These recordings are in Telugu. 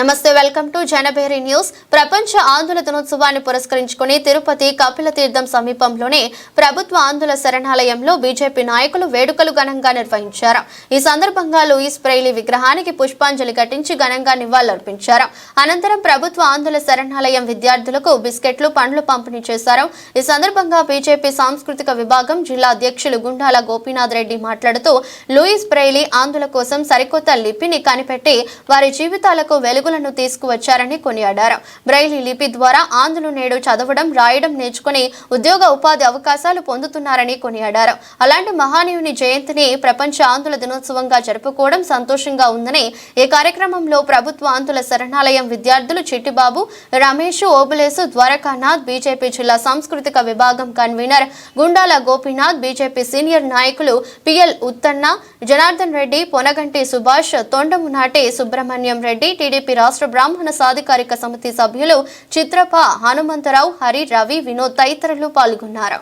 నమస్తే వెల్కమ్ టు జనభేరి న్యూస్. ప్రపంచ ఆందోళన దినోత్సవాన్ని పురస్కరించుకుని తిరుపతి కపిల తీర్థం సమీపంలోని ప్రభుత్వ ఆందోళన శరణాలయంలో బీజేపీ నాయకులు వేడుకలు ఘనంగా నిర్వహించారు. ఈ సందర్భంగా లూయిస్ ప్రైలీ విగ్రహానికి పుష్పాంజలి ఘటించి ఘనంగా నివాళులర్పించారు. అనంతరం ప్రభుత్వ ఆందోళన శరణాలయం విద్యార్థులకు బిస్కెట్లు పండ్లు పంపిణీ చేశారు. ఈ సందర్భంగా బీజేపీ సాంస్కృతిక విభాగం జిల్లా అధ్యక్షులు గుండాల గోపీనాథ్ రెడ్డి మాట్లాడుతూ లూయిస్ ప్రైలీ ఆందోళన కోసం సరికొత్త లిపిని కనిపెట్టి వారి జీవితాలకు వెలుగులను తీసుకువచ్చారని కొనియాడారు. బ్రైలీ లిపి ద్వారా ఆంధ్రులు నేడు చదవడం రాయడం నేర్చుకుని ఉద్యోగ ఉపాధి అవకాశాలు పొందుతున్నారని కొనియాడారు. అలాంటి మహానీయుని జయంతిని ప్రపంచ ఆంధ్రుల దినోత్సవంగా జరుపుకోవడం సంతోషంగా ఉందని ఈ కార్యక్రమంలో ప్రభుత్వ ఆంధ్రుల శరణాలయం విద్యార్థులు చిట్టిబాబు రమేష్ ఓబులేసు ద్వారకానాథ్ బీజేపీ జిల్లా సాంస్కృతిక విభాగం convener Gundala Gopinath BJP senior నాయకులు పిఎల్ ఉత్తన్న జనార్దన్ రెడ్డి పొనగంటి సుభాష్ తొండమునాటి సుబ్రహ్మణ్యం రెడ్డి టీడీపీ రాష్ట్ర బ్రాహ్మణ సాధికారిక సమితి సభ్యులు చిత్రప హనుమంతరావు హరి రవి వినోద్ తదితరులు పాల్గొన్నారు.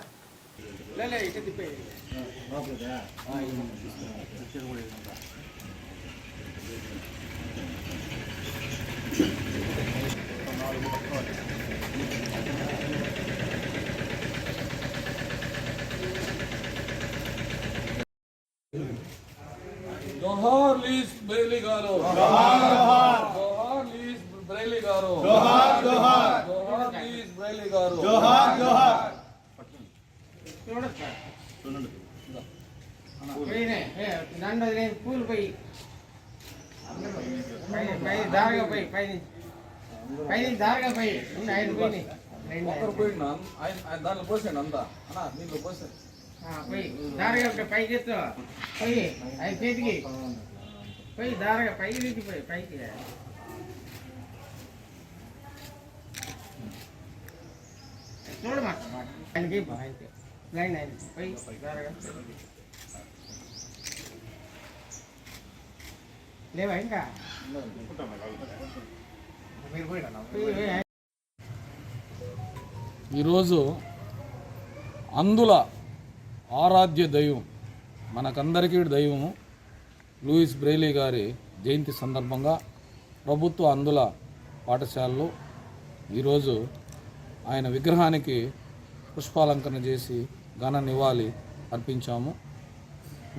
జోహార్ లీస్ బ్రైలీ గారు జోహార్ పోయినే దండ పూలు పోయి పై పై దారగా పోయి పై పై దారగా పోయి ఉన్న ఐదు పోయినాయి రెండు ఒకరు పోయిండు ఆయన ఆయన దాంట్లో పోసాడు అంతా అన్నా నీళ్ళు పోసాడు ఆ, పోయి దారగా ఒకటి పైకి ఎత్తు పోయి ఐదు చేతికి పోయి దారగా పైకి తీసి పోయి పైకి చూడమాట ఆయనకి ఆయనకి లైన్ లేవా ఇంకా? ఈరోజు అందుల ఆరాధ్య దైవం మనకందరికీ దైవము లూయిస్ బ్రైలీ గారి జయంతి సందర్భంగా ప్రభుత్వ అందుల పాఠశాలలో ఈరోజు ఆయన విగ్రహానికి పుష్పాలంకరణ చేసి ఘన నివాళి అర్పించాము.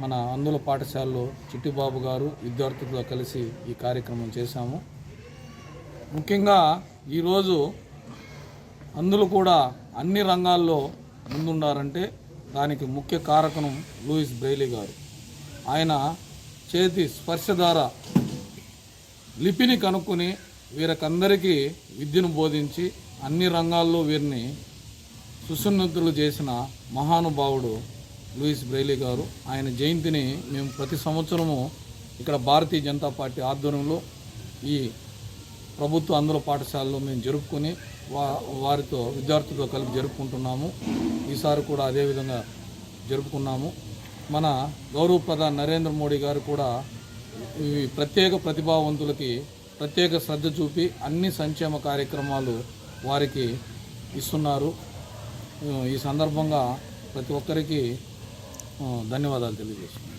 మన అందుల పాఠశాలలో చిట్టిబాబు గారు విద్యార్థులతో కలిసి ఈ కార్యక్రమం చేశాము. ముఖ్యంగా ఈరోజు అందులో కూడా అన్ని రంగాల్లో ముందుండారంటే దానికి ముఖ్య కారకం లూయిస్ బ్రెయిలీ గారు. ఆయన చేతి స్పర్శ ద్వారా లిపిని కనుక్కొని వీరికందరికీ విద్యను బోధించి అన్ని రంగాల్లో వీరిని సుసన్నతులు చేసిన మహానుభావుడు లూయిస్ బ్రైలీ గారు. ఆయన జయంతిని మేము ప్రతి సంవత్సరము ఇక్కడ భారతీయ జనతా పార్టీ ఆధ్వర్యంలో ఈ ప్రభుత్వ అందుల పాఠశాలలో మేము జరుపుకొని వా వారితో విద్యార్థులతో కలిపి జరుపుకుంటున్నాము. ఈసారి కూడా అదేవిధంగా జరుపుకున్నాము. మన గౌరవ ప్రధాని నరేంద్ర మోడీ గారు కూడా ఈ ప్రత్యేక ప్రతిభావంతులకి ప్రత్యేక శ్రద్ధ చూపి అన్ని సంక్షేమ కార్యక్రమాలు వారికి ఇస్తున్నారు. ఈ సందర్భంగా ప్రతి ఒక్కరికి ధన్యవాదాలు తెలియజేస్తున్నాను.